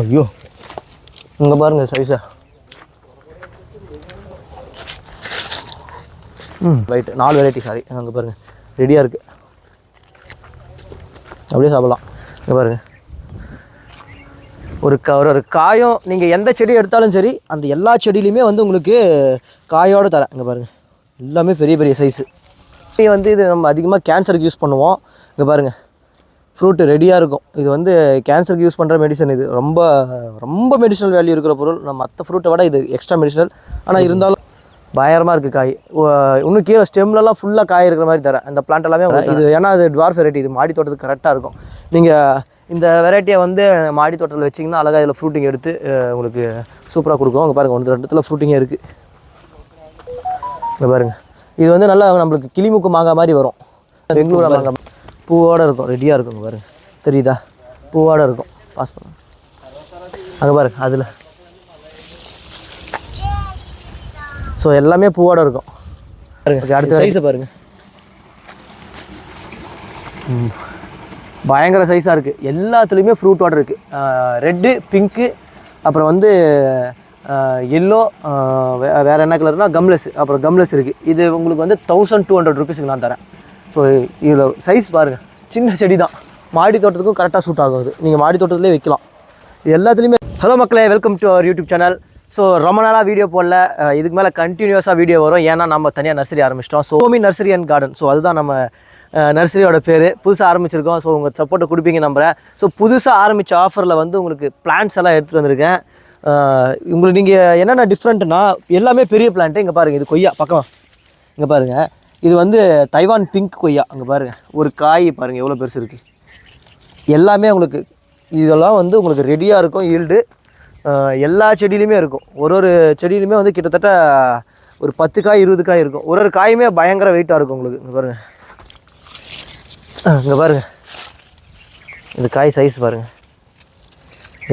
ஐயோ இங்கே பாருங்க சைஸா ம் ரைட்டு நாலு வெரைட்டி சாரி அங்கே பாருங்கள் ரெடியாக இருக்குது அப்படியே சாப்பிட்லாம். இங்கே பாருங்கள் ஒரு க ஒரு ஒரு காயம் நீங்கள் எந்த செடி எடுத்தாலும் சரி அந்த எல்லா செடியிலையுமே வந்து உங்களுக்கு காயோடு தரேன். இங்கே பாருங்கள் எல்லாமே பெரிய பெரிய சைஸு வந்து இது நம்ம அதிகமாக கேன்சருக்கு யூஸ் பண்ணுவோம். இங்கே பாருங்கள் ஃப்ரூட்டு ரெடியாக இருக்கும். இது வந்து கேன்சருக்கு யூஸ் பண்ணுற மெடிசன் இது. ரொம்ப ரொம்ப மெடிசனல் வேல்யூ இருக்கிற பொருள். நம்ம மற்ற ஃப்ரூட்டை விட இது எக்ஸ்ட்ரா மெடிசனல் ஆனால் இருந்தாலும் பயங்கரமாக இருக்குது காய். இன்னும் கீழே ஸ்டெம்லலாம் ஃபுல்லாக காய் இருக்கிற மாதிரி தரேன். இந்த பிளான்ட் எல்லாமே இது ஏன்னா அது டுவார்ஃப் வெரைட்டி இது மாடி தோட்டத்துக்கு கரெக்டாக இருக்கும். நீங்கள் இந்த வெரைட்டியை வந்து மாடி தோட்டத்தில் வச்சிங்கன்னா அழகாக இதில் ஃப்ரூட்டிங் எடுத்து உங்களுக்கு சூப்பராக கொடுக்கும். அங்கே பாருங்கள் ஒன்று ரெண்டு இடத்துல ஃப்ரூட்டிங்கே இருக்குது இங்கே பாருங்கள் இது வந்து நல்லா நம்மளுக்கு கிளிமுக்கு மாங்காய் மாதிரி வரும். பெங்களூர் மாங்காய் பூவோடு இருக்கும். ரெடியாக இருக்கும் பாருங்க தெரியுதா? பூவோடு இருக்கும். பாஸ் பண்ண. அங்கே பாருங்க அதில். ஸோ எல்லாமே பூவோட இருக்கும். பாருங்க அடுத்த சைஸை பாருங்க. ம். பயங்கர சைஸாக இருக்குது எல்லாத்துலேயுமே ஃப்ரூட்டோட இருக்குது ரெட்டு பிங்க்கு அப்புறம் வந்து எல்லோ வேறு என்ன கலர்னா கம்லெஸ் அப்புறம் கம்லெஸ் இருக்குது இது உங்களுக்கு வந்து தௌசண்ட் டூ ஹண்ட்ரட் ருபீஸுக்கு நான் தரேன். ஸோ இதில் சைஸ் பாருங்கள் சின்ன செடி தான் மாடி தோட்டத்துக்கும் கரெக்டாக சூட் ஆகும் அது நீங்கள் மாடி தோட்டத்திலே வைக்கலாம். இது எல்லாத்துலேயுமே ஹலோ மக்களே welcome to our YouTube channel so ரொம்ப நாளாக வீடியோ போடல. இதுக்கு மேலே கண்டினியூஸாக வீடியோ வரும். ஏன்னா நம்ம தனியாக நர்சரி ஆரம்பிச்சிட்டோம். ஸோ ஹோமி நர்சரி அண்ட் கார்டன் ஸோ அதுதான் நம்ம நர்சரியோட பேர். புதுசாக ஆரம்பிச்சிருக்கோம். ஸோ உங்கள் சப்போர்ட்டை கொடுப்பீங்க நம்புகிறேன் ஸோ புதுசாக ஆரம்பித்த ஆஃபரில் வந்து உங்களுக்கு பிளான்ஸ் எல்லாம் எடுத்துகிட்டு வந்திருக்கேன். உங்களுக்கு நீங்கள் என்னென்ன டிஃப்ரெண்ட்னா எல்லாமே பெரிய பிளான்ட்டு இங்கே பாருங்கள் இது கொய்யா பக்கம். இங்கே பாருங்கள் இது வந்து தைவான் பிங்க் கொய்யா. அங்கே பாருங்கள் ஒரு காய் பாருங்கள் எவ்வளோ பெருசு இருக்குது எல்லாமே உங்களுக்கு இதெல்லாம் வந்து உங்களுக்கு ரெடியாக இருக்கும் ஈல்டு எல்லா செடியிலையுமே இருக்கும். ஒரு ஒரு செடியிலுமே வந்து கிட்டத்தட்ட ஒரு பத்து காய் இருபது காய் இருக்கும். ஒரு ஒரு காயுமே பயங்கர வெயிட்டாக இருக்கும் உங்களுக்கு. இங்கே பாருங்கள் இங்கே பாருங்கள் இந்த காய் சைஸ் பாருங்கள்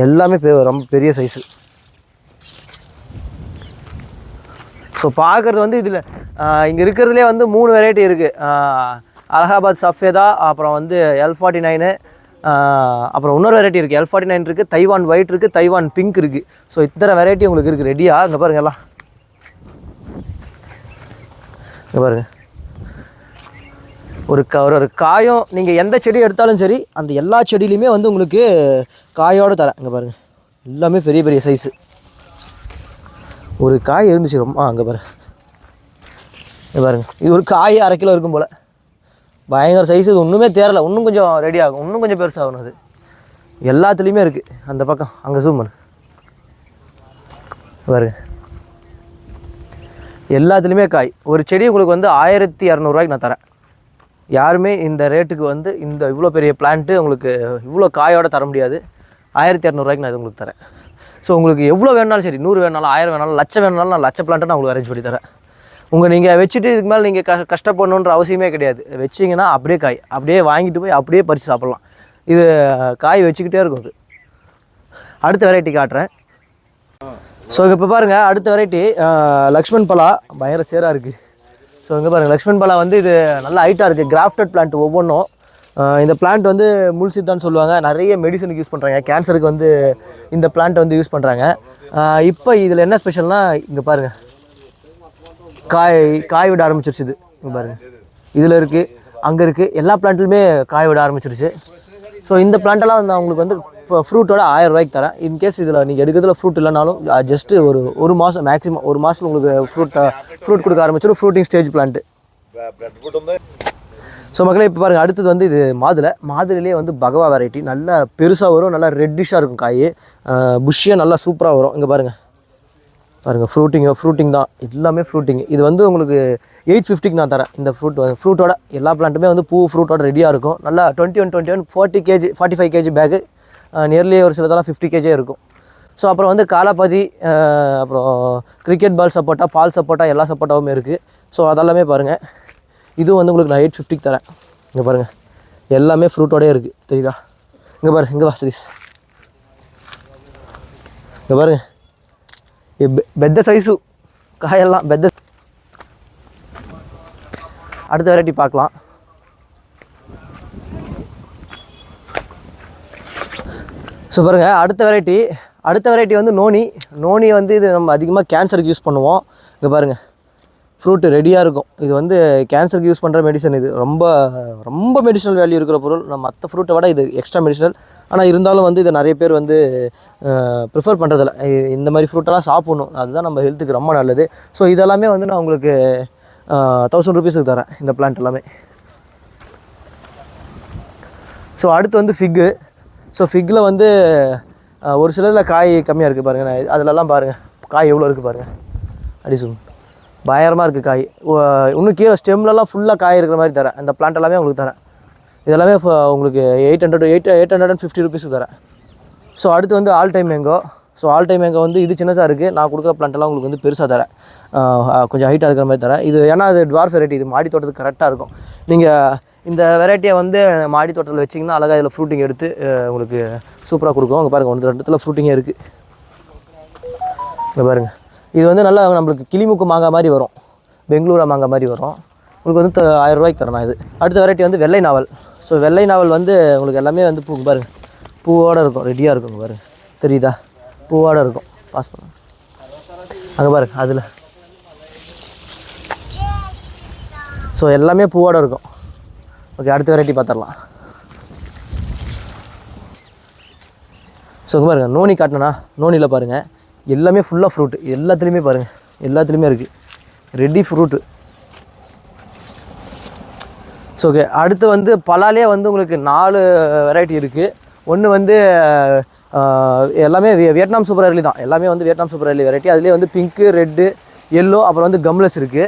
எல்லாமே பெ ரொம்ப பெரிய சைஸு ஸோ பார்க்குறது வந்து இதில் இங்கே இருக்கிறதுலே வந்து மூணு வெரைட்டி இருக்குது அலகாபாத் சஃபேதா அப்புறம் வந்து எல் ஃபார்ட்டி நைனு அப்புறம் இன்னொரு வெரைட்டி இருக்குது எல் ஃபார்ட்டி நைன் இருக்குது தைவான் ஒயிட் இருக்குது தைவான் பிங்க் இருக்குது ஸோ இத்தனை வெரைட்டி உங்களுக்கு இருக்குது ரெடியாக இங்கே பாருங்க எல்லாம். இங்கே பாருங்க. ஒரு க ஒரு ஒரு காயம் நீங்கள் எந்த செடி எடுத்தாலும் சரி அந்த எல்லா செடியிலையுமே வந்து உங்களுக்கு காயோடு தரேன். இங்கே பாருங்கள் எல்லாமே பெரிய பெரிய சைஸு ஒரு காய் இருந்துச்சு ரொம்ப அங்கே பாரு பாருங்க. இது ஒரு காய் அரை கிலோ இருக்கும் போல். பயங்கர சைஸ் இது ஒன்றுமே தேரலை இன்னும் கொஞ்சம் ரெடி ஆகும். இன்னும் கொஞ்சம் பெருசாகணும் அது. எல்லாத்துலேயுமே இருக்குது அந்த பக்கம் அங்கே ஜூம் பண்ணு. பாருங்க. எல்லாத்துலேயுமே காய். ஒரு செடி உங்களுக்கு வந்து ஆயிரத்தி இரநூறுவாய்க்கு நான் தரேன். யாருமே இந்த ரேட்டுக்கு வந்து இந்த இவ்வளோ பெரிய பிளான்ட்டு உங்களுக்கு இவ்வளோ காயோட தர முடியாது. ஆயிரத்தி இரநூறுவாய்க்கு நான் இது உங்களுக்கு தரேன். ஸோ உங்களுக்கு எவ்வளோ வேணாலும் சரி நூறு வேணாலும் ஆயிரம் வேணாலும் லட்சம் வேணாலும் நான் லட்ச பிளான்ட்டு நான் உங்களுக்கு அரேஞ்ச் பண்ணி தரேன். உங்கள் நீங்கள் வச்சுட்டு இதுக்கு மேலே நீங்கள் க கஷ்டப்படணுன்ற அவசியமே கிடையாது. வச்சிங்கன்னா அப்படியே காய் அப்படியே வாங்கிட்டு போய் அப்படியே பறித்து சாப்பிட்லாம். இது காய் வச்சுக்கிட்டே இருக்கும் இது அடுத்த வெரைட்டி காட்டுறேன். ஸோ இப்போ பாருங்கள் அடுத்த வெரைட்டி லக்ஷ்மண் பலா பயங்கர சேராக இருக்குது ஸோ இங்கே பாருங்கள் லக்ஷ்மண் பலா வந்து இது நல்ல ஹைட்டாக இருக்குது கிராஃப்டட் பிளான்ட் ஒவ்வொன்றும். இந்த பிளான்ட் வந்து முல்சித்தான்னு சொல்லுவாங்க. நிறைய மெடிசனுக்கு யூஸ் பண்ணுறாங்க கேன்சருக்கு வந்து இந்த பிளான்ட்டை வந்து யூஸ் பண்ணுறாங்க இப்போ இதில் என்ன ஸ்பெஷல்னால் இங்கே பாருங்கள் காய் காய் விட ஆரம்பிச்சிருச்சு இது. பாருங்கள் இதில் இருக்குது அங்கே இருக்குது எல்லா பிளான்ட்லையுமே காய் விட ஆரம்பிச்சிருச்சு. ஸோ இந்த பிளான்ட்டெல்லாம் வந்து அவங்களுக்கு வந்து ஃப்ரூட்டோட ஆயிரம் ரூபாய்க்கு தரேன். இன்கேஸ் இதில் நீங்கள் எடுக்கிறதுல ஃப்ரூட் இல்லைனாலும் ஜஸ்ட்டு ஒரு ஒரு மாதம் மேக்ஸிமம் ஒரு மாதம் உங்களுக்கு ஃப்ரூட் ஃப்ரூட் கொடுக்க ஆரம்பிச்சிடும். ஃப்ரூட்டிங் ஸ்டேஜ் பிளான்ட்டு ஸோ மக்களே இப்போ பாருங்கள் அடுத்தது வந்து இது மாதுளை. மாதுளையிலே வந்து பகவா வெரைட்டி நல்லா பெருசாக வரும் நல்லா ரெட்டிஷாக இருக்கும் காய். புஷ்ஷியாக நல்லா சூப்பராக வரும். இங்கே பாருங்கள் பாருங்கள் ஃப்ரூட்டிங் ஃப்ரூட்டிங் தான். எல்லாமே ஃப்ரூட்டிங் இது வந்து உங்களுக்கு எயிட் ஃபிஃப்டிக்கு நான் தரேன். இந்த ஃப்ரூட் ஃப்ரூட்டோட எல்லா பிளான்ட்டுமே வந்து பூ ஃப்ரூட்டோட ரெடியாக இருக்கும். நல்லா twenty one twenty one forty KG forty five KG bag nearly ஒரு சிலதெல்லாம் ஃபிஃப்டி கேஜே இருக்கும். ஸோ அப்புறம் வந்து காலாபாதி அப்புறம் கிரிக்கெட் பால் சப்போட்டா பால் சப்போட்டா எல்லா சப்போட்டாவும் இருக்குது ஸோ அதெல்லாமே பாருங்கள் இதுவும் வந்து உங்களுக்கு நான் எயிட் ஃபிஃப்டிக்கு தரேன். இங்கே பாருங்கள் எல்லாமே ஃப்ரூட்டோடயே இருக்குது தெரியுதா? இங்கே பாரு இங்கே வா சதீஷ். இங்கே பாருங்கள் பெத்த சைஸு காயெல்லாம் பெத்த அடுத்த வெரைட்டி பார்க்கலாம். ஸோ பாருங்கள் அடுத்த வெரைட்டி அடுத்த வெரைட்டி வந்து நோனி. நோனி வந்து இது நம்ம அதிகமாக கேன்சருக்கு யூஸ் பண்ணுவோம். இங்கே பாருங்கள் ஃப்ரூட்டு ரெடியாக இருக்கும். இது வந்து கேன்சருக்கு யூஸ் பண்ணுற மெடிசன் இது. ரொம்ப ரொம்ப மெடிசனல் வேல்யூ இருக்கிற பொருள். நம்ம மற்ற ஃப்ரூட்டை விட இது எக்ஸ்ட்ரா மெடிசனல் ஆனால் இருந்தாலும் வந்து இதை நிறைய பேர் வந்து ப்ரிஃபர் பண்ணுறதில்ல இந்த மாதிரி ஃப்ரூட்டெல்லாம் சாப்பிட்ணும். அதுதான் நம்ம ஹெல்த்துக்கு ரொம்ப நல்லது. ஸோ இதெல்லாமே வந்து நான் உங்களுக்கு தௌசண்ட் ருபீஸுக்கு தரேன். இந்த பிளான்ட் எல்லாமே. ஸோ அடுத்து வந்து ஃபிக்கு ஸோ ஃபிக்கில் வந்து ஒரு சிலதில் காய் கம்மியாக இருக்குது பாருங்கள் நான் அதிலலாம் பாருங்கள் காய் எவ்வளோ இருக்குது பாருங்கள் அப்படி சொல்லுங்கள் பயங்கரமாக இருக்குது காய். இன்னும் கீழே ஸ்டெம்லலாம் ஃபுல்லாக காய் இருக்கிற மாதிரி தரேன். அந்த பிளான்ட் எல்லாமே உங்களுக்கு தரேன். இதெல்லாமே உங்களுக்கு eight hundred eight eight hundred and fifty ருபீஸுக்கு தரேன். ஸோ அடுத்து வந்து all time mango so all time mango வந்து இது சின்னதாக இருக்குது நான் கொடுக்குற plant உங்களுக்கு வந்து பெருசாக தரேன். கொஞ்சம் ஹைட்டாக இருக்கிற மாதிரி தரேன். இது ஏன்னா அது டுவார்ஃப் வெரைட்டி இது மாடி தோட்டத்துக்கு கரெக்டாக இருக்கும். நீங்கள் இந்த வெரைட்டியை வந்து மாடி தோட்டத்தில் வச்சிங்கன்னா அழகாக இதில் ஃப்ரூட்டிங் எடுத்து உங்களுக்கு சூப்பராக கொடுக்கும். அங்கே பாருங்கள் ஒன்று ரெண்டு இடத்துல ஃப்ரூட்டிங்கே இருக்குது இங்கே பாருங்கள் இது வந்து நல்லா நம்மளுக்கு கிளிமுக்கு மாங்காய் மாதிரி வரும். பெங்களூரா மாங்காய் மாதிரி வரும். உங்களுக்கு வந்து ஆயிரம் ரூபாய்க்கு தரணும் இது. அடுத்த வெரைட்டி வந்து வெள்ளை நாவல். ஸோ வெள்ளை நாவல் வந்து உங்களுக்கு எல்லாமே வந்து பூ பாருங்க. பூவோட இருக்கும். ரெடியாக இருக்கும் பாருங்க. தெரியுதா? பூவோட இருக்கும். பாஸ் பண்ண அங்கே பாருங்க அதில். ஸோ எல்லாமே பூவோட இருக்கும். ஓகே அடுத்த வெரைட்டி பார்த்துடலாம் ஸோ பாருங்கள் நோனி காட்டினா நோனியில் பாருங்கள் எல்லாமே ஃபுல்லாக ஃப்ரூட் எல்லாத்துலேயுமே பாருங்கள் எல்லாத்துலேயுமே இருக்குது ரெடி ஃப்ரூட்டு ஸோ ஓகே அடுத்து வந்து பலாலே வந்து உங்களுக்கு நாலு வெரைட்டி இருக்குது ஒன்று வந்து எல்லாமே வியட்நாம் சூப்பர் அர்லி தான். எல்லாமே வந்து வியட்நாம் சூப்பர் அர்லி வெரைட்டி அதுலேயே வந்து பிங்க்கு ரெட்டு எல்லோ அப்புறம் வந்து கம்லஸ் இருக்குது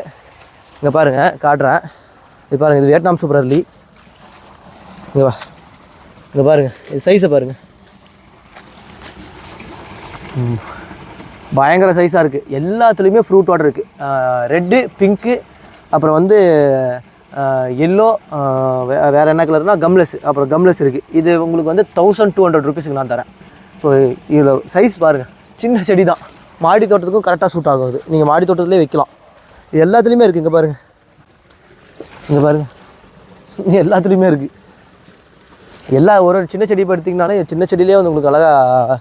இங்கே பாருங்கள் காட்டுறேன். இது பாருங்கள் இது வியட்நாம் சூப்பர் அரளி இங்கே வா. இங்கே பாருங்கள் இது சைஸை பாருங்கள் பயங்கர சைஸாக இருக்குது எல்லாத்துலேயுமே ஃப்ரூட் வாட்டர் இருக்குது ரெட்டு பிங்க்கு அப்புறம் வந்து எல்லோ வே வேறு என்ன கலர்னால் கம்லெஸ் அப்புறம் கம்லெஸ் இருக்குது இது உங்களுக்கு வந்து தௌசண்ட் டூ ஹண்ட்ரட் ருபீஸுக்கு நான் தரேன். ஸோ இதில் சைஸ் பாருங்கள் சின்ன செடி தான் மாடி தோட்டத்துக்கும் கரெக்டாக சூட் ஆகும் அது நீங்கள் மாடி தோட்டத்துலேயே வைக்கலாம். இது எல்லாத்துலேயுமே இருக்குது இங்கே பாருங்கள் இங்கே பாருங்கள் எல்லாத்துலேயுமே இருக்குது எல்லா ஒரு சின்ன செடி இப்போ எடுத்திங்கனாலே சின்ன செடியிலே வந்து உங்களுக்கு அழகாக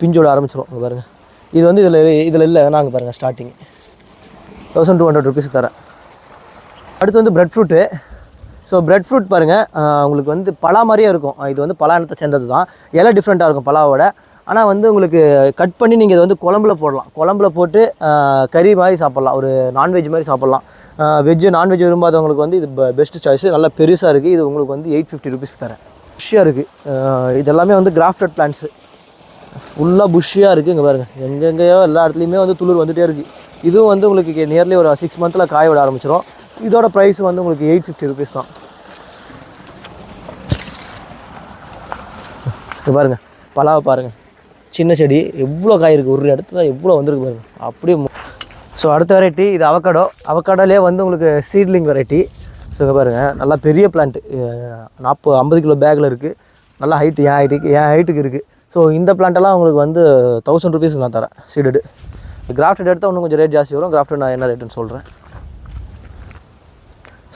பிஞ்சோட ஆரம்பிச்சிடும் இங்கே பாருங்கள் இது வந்து இதில் இதில் இல்லை. நாங்கள் பாருங்கள் starting thousand two hundred rupees தரேன். அடுத்து வந்து bread fruit so bread fruit பாருங்கள் உங்களுக்கு வந்து பலா மாதிரியே இருக்கும். இது வந்து பலா இனத்தை சேர்ந்தது தான். இலை டிஃப்ரெண்ட்டாக இருக்கும் பலாவோட. ஆனால் வந்து உங்களுக்கு கட் பண்ணி நீங்கள் இதை வந்து குழம்புல போடலாம். குழம்புல போட்டு கறி மாதிரி சாப்பிட்லாம். ஒரு நான்வெஜ் மாதிரி சாப்பிட்லாம். வெஜ்ஜு நான்வெஜ் விரும்பாதவங்களுக்கு வந்து இது பெஸ்ட் சாய்ஸ் நல்லா பெருசாக இருக்குது இது உங்களுக்கு வந்து எயிட் ஃபிஃப்டி ருபீஸ் தரேன். ஃப்ரெஷ்ஷாக இருக்குது இதெல்லாமே வந்து கிராஃப்டட் பிளான்ஸு ஃபுல்லாக புஷ்ஷியாக இருக்குது இங்கே பாருங்கள் எங்கெங்கேயோ எல்லா இடத்துலையுமே வந்து துளிர் வந்துகிட்டே இருக்குது இதுவும் வந்து உங்களுக்கு நியர்லி ஒரு சிக்ஸ் மந்தில் காய விட ஆரம்பிச்சிடும் இதோட ப்ரைஸ் வந்து உங்களுக்கு எயிட் ஃபிஃப்டி ருபீஸ் தான். இங்கே பாருங்கள் பலாவை பாருங்கள் சின்ன செடி எவ்வளோ காய் இருக்குது ஒரு இடத்துல எவ்வளோ வந்திருக்கு பாருங்கள் அப்படியே ஸோ அடுத்த வெரைட்டி இது அவக்காடோ அவக்காடோலே வந்து உங்களுக்கு சீட்லிங் வெரைட்டி ஸோ இங்கே பாருங்கள் நல்லா பெரிய பிளான்ட்டு நாற்பது ஐம்பது கிலோ பேக்கில் இருக்குது நல்லா ஹைட்டு என் ஹைட்டுக்கு என் ஹைட்டுக்கு இருக்குது ஸோ இந்த பிளான்ட்டெல்லாம் உங்களுக்கு வந்து தௌசண்ட் ருபீஸ்க்கு நான் தரேன் சீடடு கிராஃப்டட் எடுத்தால் இன்னும் கொஞ்சம் ரேட் ஜாஸ்தி வரும். கிராஃப்டட் நான் என்ன ரேட்டுன்னு சொல்கிறேன்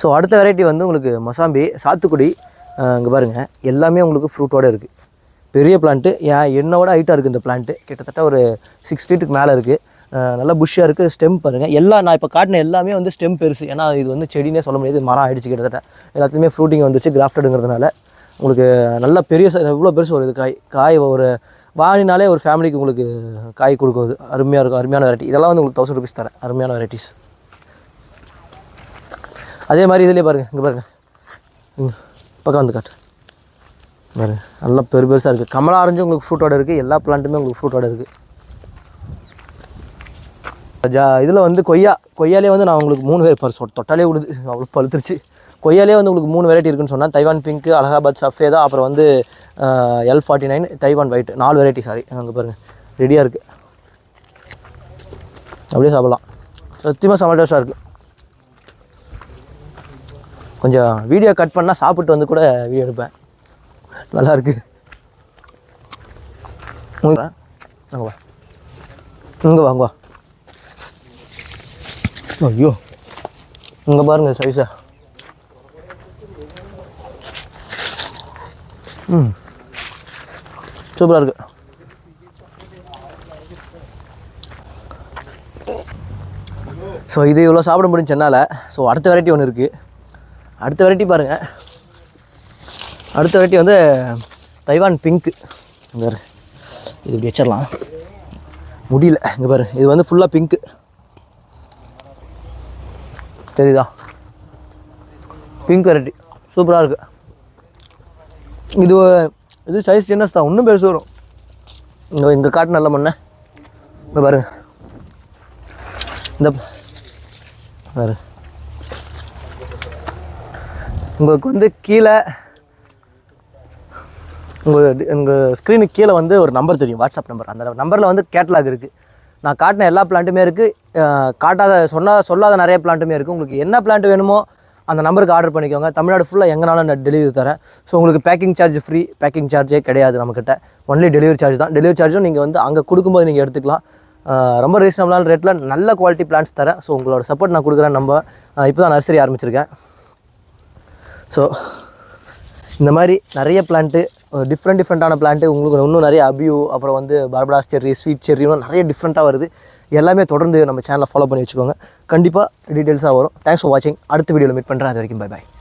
ஸோ அடுத்த வெரைட்டி வந்து உங்களுக்கு மசாம்பி சாத்துக்குடி இங்கே பாருங்கள் எல்லாமே உங்களுக்கு ஃப்ரூட்டோடு இருக்குது பெரிய பிளான்ட்டு ஏன் என்னோட ஹைட்டாக இருக்குது இந்த பிளான்ட்டு கிட்டத்தட்ட ஒரு சிக்ஸ் ஃபீட்டுக்கு மேலே இருக்குது நல்லா புஷ்ஷாக இருக்குது ஸ்டெம் பாருங்கள் எல்லா நான் இப்போ காட்டின எல்லாமே வந்து ஸ்டெம் பெருசு. ஏன்னா இது வந்து செடினே சொல்ல முடியாது. மரம் ஆயிடுச்சு கிட்டத்தட்ட. எல்லாத்துலேயுமே ஃப்ரூட்டிங் வந்துச்சு கிராஃப்டடுங்கிறதுனால உங்களுக்கு நல்ல பெரிய இவ்வளோ பெருசு வருது காய் காய் ஒரு வாங்கினாலே ஒரு ஃபேமிலிக்கு உங்களுக்கு காய் கொடுக்கும் அது அருமையாக இருக்கும் அருமையான வெரைட்டி இதெல்லாம் வந்து உங்களுக்கு தௌசண்ட் ருபீஸ் தரேன் அருமையான வெரைட்டிஸ் அதே மாதிரி இதுலேயே பாருங்கள் இங்கே பாருங்கள் இங்கே பக்கம் வந்து காட்டு. பாருங்க நல்லா பெரு பெருசாக இருக்குது கமலா ஆரஞ்சு உங்களுக்கு ஃப்ரூட்டோட இருக்குது எல்லா பிளான்ட்டுமே உங்களுக்கு ஃப்ரூட்டோட இருக்குது ஜா இதில் வந்து கொய்யா கொய்யாலே வந்து நான் உங்களுக்கு மூணு பேர் பரிசு தொட்டாலே விடுது அவ்வளோ பழுத்துருச்சு. கொய்யாலே வந்து உங்களுக்கு மூணு வெரைட்டி இருக்குன்னு சொன்னால் தைவான் பிங்க்கு அலகாபாத் சஃபேதா அப்புறம் வந்து L forty nine Taiwan white நாலு வெரைட்டி சாரி அங்கே பாருங்கள் ரெடியாக இருக்குது அப்படியே சாப்பிட்லாம். சத்தியமாக செம்ம டேஸ்ட்டாக இருக்குது கொஞ்சம் வீடியோ கட் பண்ணால் சாப்பிட்டு வந்து கூட வீடியோ எடுப்பேன். நல்லா அங்கே வா. இங்கே வாங்க வா. ஐயோ. இங்கே பாருங்கள் சைஸாக ம். சூப்பராக இருக்குது ஸோ இது இவ்வளோ சாப்பிட முடியும் சென்னால் ஸோ அடுத்த வெரைட்டி ஒன்று இருக்குது அடுத்த வெரைட்டி பாருங்கள் அடுத்த வெரைட்டி வந்து தைவான் பிங்க்கு இங்கே பாரு. இது இப்படி வச்சிடலாம். முடியல. இங்கே பாரு. இது வந்து ஃபுல்லாக பிங்க்கு தெரியுதா? பிங்க் வெரைட்டி சூப்பராக இருக்குது இது இது சைஸ் சின்னஸ் தான். இன்னும் பெருசு வரும். இங்கே இங்கே காட்டு நல்ல மண்ணை. இங்கே பாருங்க. இந்த பாரு. உங்களுக்கு வந்து கீழே உங்கள் உங்கள் ஸ்க்ரீனுக்கு கீழே வந்து ஒரு நம்பர் தெரியும் வாட்ஸ்அப் நம்பர் அந்த நம்பரில் வந்து கேட்லாக் இருக்குது நான் காட்டின எல்லா பிளான்ட்டுமே இருக்குது காட்டாத சொன்னால் சொல்லாத நிறைய பிளான்ட்டுமே இருக்குது உங்களுக்கு என்ன பிளான்ட் வேணுமோ அந்த நம்பருக்கு ஆர்டர் பண்ணிக்கோங்க. தமிழ்நாடு ஃபுல்லாக எங்கனாலும் நான் டெலிவரி தரேன். ஸோ உங்களுக்கு பேக்கிங் சார்ஜ் ஃப்ரீ பேக்கிங் சார்ஜே கிடையாது நம்மக்கிட்ட ஒன்லி டெலிவரி சார்ஜ் தான். டெலிவரி சார்ஜும் நீங்கள் வந்து அங்கே கொடுக்கும்போது நீங்கள் எடுத்துக்கலாம். ரொம்ப ரீசனபிளான ரேட்டில் நல்ல குவாலிட்டி பிளான்ஸ் தரேன். ஸோ உங்களோட சப்போர்ட் நான் கொடுக்குறேன். நம்ம இப்போ தான் நர்சரி ஆரம்பிச்சிருக்கேன். ஸோ இந்த மாதிரி நிறைய பிளான்ட்டு டிஃப்ரெண்ட் டிஃப்ரெண்ட்டான பிளான்ட்டு உங்களுக்கு இன்னும் நிறைய அபியூ அப்புறம் வந்து பார்படாஸ் செர்ரி ஸ்வீட் செர்ரி இன்னும் நிறைய டிஃப்ரெண்ட்டாக வருது. எல்லாமே தொடர்ந்து நம்ம சேனலை ஃபாலோ பண்ணி வச்சுக்கோங்க. கண்டிப்பாக டீட்டெயில்ஸாக வரும். தேங்க்ஸ் ஃபார் வாட்சிங் அடுத்த வீடியோவில் மீட் பண்ணுறேன் அது வரைக்கும் பை பாய்